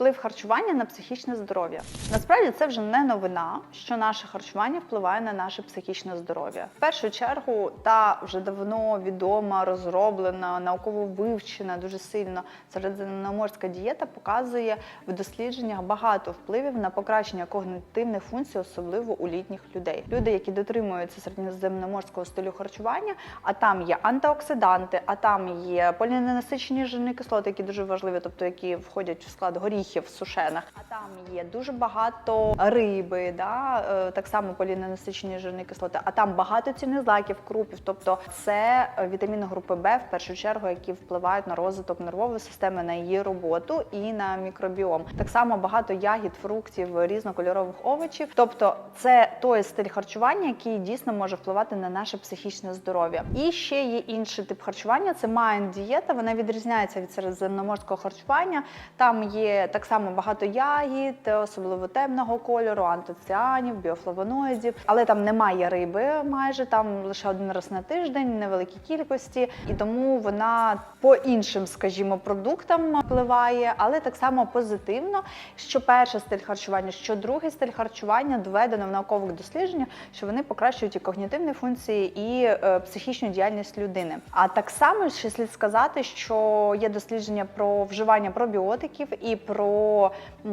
Вплив харчування на психічне здоров'я. Насправді це вже не новина, що наше харчування впливає на наше психічне здоров'я. В першу чергу, та вже давно відома, розроблена, науково вивчена дуже сильно середземноморська дієта показує в дослідженнях багато впливів на покращення когнитивних функцій, особливо у літніх людей. Люди, які дотримуються середземноморського стилю харчування, а там є антиоксиданти, а там є поліненасичені жирні кислоти, які дуже важливі, тобто які входять в склад горіхів сушених. А там є дуже багато риби, да, е, так само поліненасичені жирні кислоти, а там багато цінних злаків, крупів. Тобто це вітаміни групи Б в першу чергу, які впливають на розвиток нервової системи, на її роботу і на мікробіом. Так само багато ягід, фруктів, різнокольорових овочів. Тобто, це той стиль харчування, який дійсно може впливати на наше психічне здоров'я. І ще є інший тип харчування це майн дієта. Вона відрізняється від середземноморського харчування. Там є так само багато ягід, особливо темного кольору, антоціанів, біофлавоноїдів, але там немає риби майже там лише один раз на тиждень, невеликі кількості, і тому вона по іншим, скажімо, продуктам впливає, але так само позитивно. Що перший стиль харчування, що другий стиль харчування доведено в наукових дослідженнях, що вони покращують і когнітивні функції, і е, психічну діяльність людини. А так само ще слід сказати, що є дослідження про вживання пробіотиків і про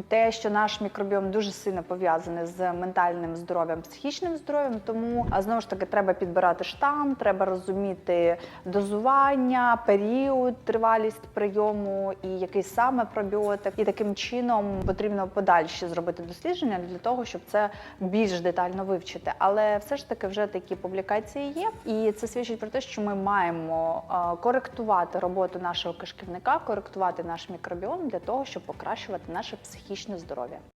те, що наш мікробіом дуже сильно пов'язаний з ментальним здоров'ям, психічним здоров'ям. Тому знову ж таки треба підбирати штам, треба розуміти дозування, період, тривалість прийому і який саме пробіотик. І таким чином потрібно подальші зробити дослідження для того, щоб це більш детально вивчити. Але все ж таки вже такі публікації є, і це свідчить про те, що ми маємо коректувати роботу нашого кишківника, коректувати наш мікробіом для того, щоб покращувати наше психічне здоров'я.